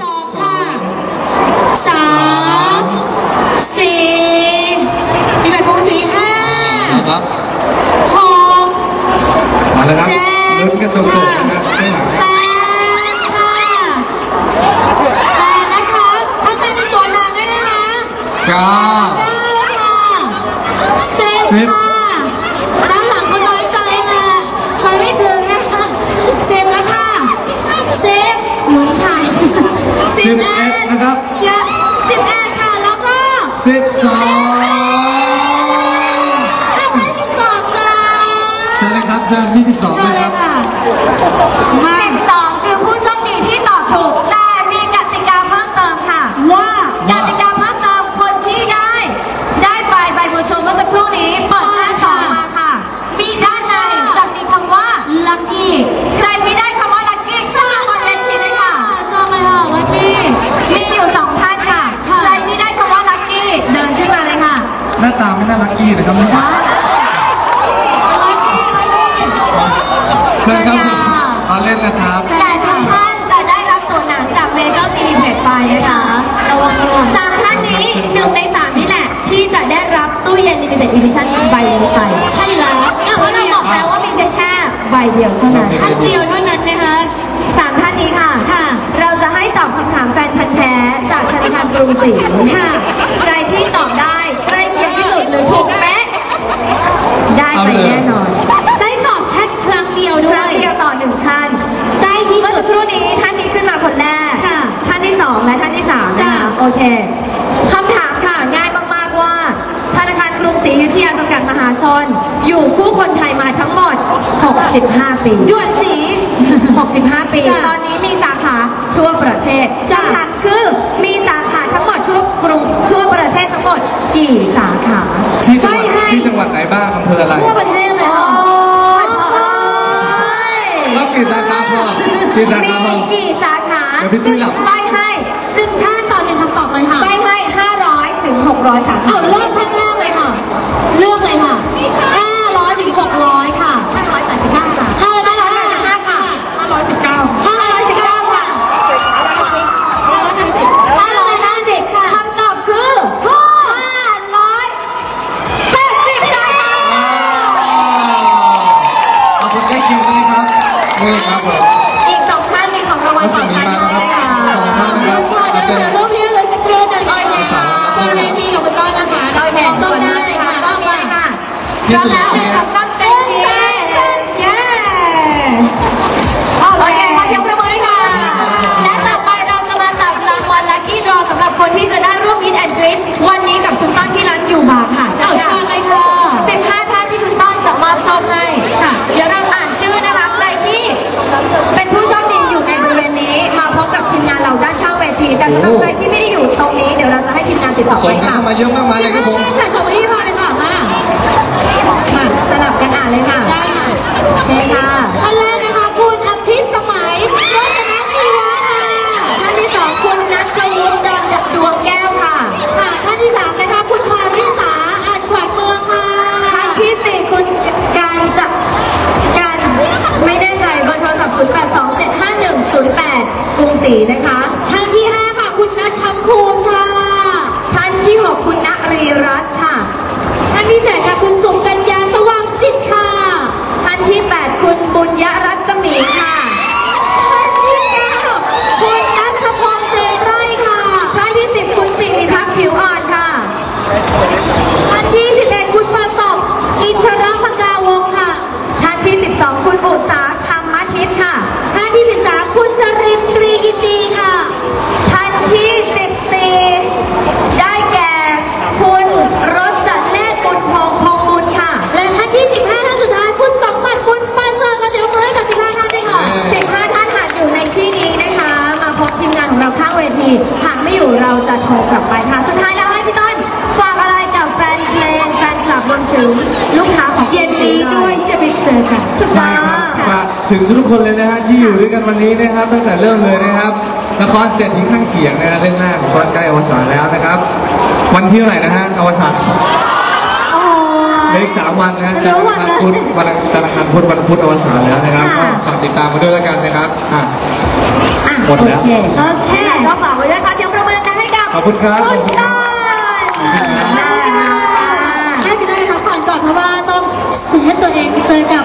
สองค่ะสามสี่มีแบบพงสีห้าครับหกมาแล้วครับเจ็ดลุ้นกันตรงๆนะครับข้หลังแปดค่ะแปดนะคะข้างในมีตัวนางด้วยนะคะเก้าเก้าค่ะสิบสิบค่ะด้านหลังคนน้อยใจค่ะไปไม่ถึงนะคะสิบแล้วค่ะสิบลุ้นค่ะ สิบเอ็ดนะครับเยอะสิบเอ็ดค่ะ แล้วก็สิบสองอะไปสิบสองจ้าเชิญเลยครับเชิญที่สิบสองเชิเลญยเลครัยบค่ะมาสองคือผู้โชคดีที่ตอบถูก ไม่น่ารักกี้นะครับเนี่ยลัคกี้ลัคกี้เชิญครับเชิญค่ะมาเล่นนะครับแต่ทุกท่านจะได้รับตัวหนังจากเมเจอร์ซีนิเพจไปนะคะระวังระวังสามท่านนี้หนึ่งในสามนี่แหละ ที่จะได้รับตู้เย็น limited edition ใบนี้ไป ใช่แล้วเพราะเราบอกแล้วว่ามีเพียงแค่ใบเดียวเท่านั้นท่านเดียวเท่านั้น ได้เอาไปไปเลยแน่นอนได้ตอบแค่ครั้งเดียวคด้วรั้งย เดียวต่อหนึ่งท่านได้ที่เมื่อสุสัด กครู่นี้ท่านนี้ขึ้นมาคนแรกค่ะท่านที่สองและท่านที่สามนะจ้ะ คะโอเคคำถามค่ะง่ายมากๆว่า ธนาคารกรุงศรีอยุธยาจำกัดมหาชน อยู่คู่คนไทยมาทั้งหมด 65 ปี ด่วนจี 65 ปี จ้ะ ตอนนี้ ที่จังหวัดไหนบ้างอำเภออะไรทั่วประเทศเลยโอ้ค่ะยแล้วกี่สาขาพอกี่สาขาพอมีกี่สาขาเดี๋ยวพี่ตุ้ยหลับใบให้หนึ่งท่านต่อหนึ่งคำตอบเลยค่ะใบให้500ถึง600ค่ะเอาเลือกท่านแนี่ครับผม อีกสองท่านมีของรางวัลรัศสองมีท่านมาให้นะครับค่ะสองท่านนะครับค่ะเดี๋ยวเดี๋ยวรูปเรียกเลยสักครู่หนึงโอเคค่ะบนเวทีกับคุณก้อนนะคะโอเคขอบคุณมากเลยค่ะต้องเลยค่ะพที่ร้อมสุดแล้วางเวทีแต่สำหรับใครที่ไม่ได้อยู่ตรงนี้เดี๋ยวเราจะให้ทีมงานติดต่อส่ไปงกันค่ะเข้ามาเยอะมากมายเลยครับผมค่ะสวัสดีพอเลยค่ะมามาสลับกันอ่านเลยค่ะได้ค่ะโอเคค่ะท่านแรกนะคะคุณอภิสมัยรจนชีวะค่ะท่านที่สองคุณนัทวุฒิดอนดวงแก้วค่ะค่ะท่านที่สามนะคะคุณพาริสาอันขวัญเมืองค่ะท่านที่สี่คุณการจะการไม่แน่ใจเบอร์โทรศัพท์0 8 2 7 5 1 0 8กรุงศรีนะคะ บุญยรัศมีค่ะท่านที่เก้าคุณนัทพงษ์เจนไร่ค่ะท่านที่10คุณสิริพักษ์ผิวอ่อนค่ะท่านที่สิบเอ็ดคุณประสบอินท ถึงทุกคนเลยนะฮะที่อยู่ด้วยกันวันนี้นะครับตั้งแต่เริ่มเลยนะครับละครเสร็จทิ้งข้างเขียงนะเรื่องแรกของตอนใกล้อวสานแล้วนะครับ วันที่เท่าไหร่นะฮะอวสานอีกสามวันนะฮะจันร์คารพุธวันสารคารพุธวันพุธอวสานแล้วนะครับฝากติดตามมาด้วยแล้วกันนะครับอะหมดแล้วโอเคก็ฝากไว้ด้วยค่ะเชียงประเมินกันให้กับขอบคุณครับ ณต้นน่าจะได้พักผ่อนก่อนเพราะว่าต้องเซฟตัวเองเจอกับ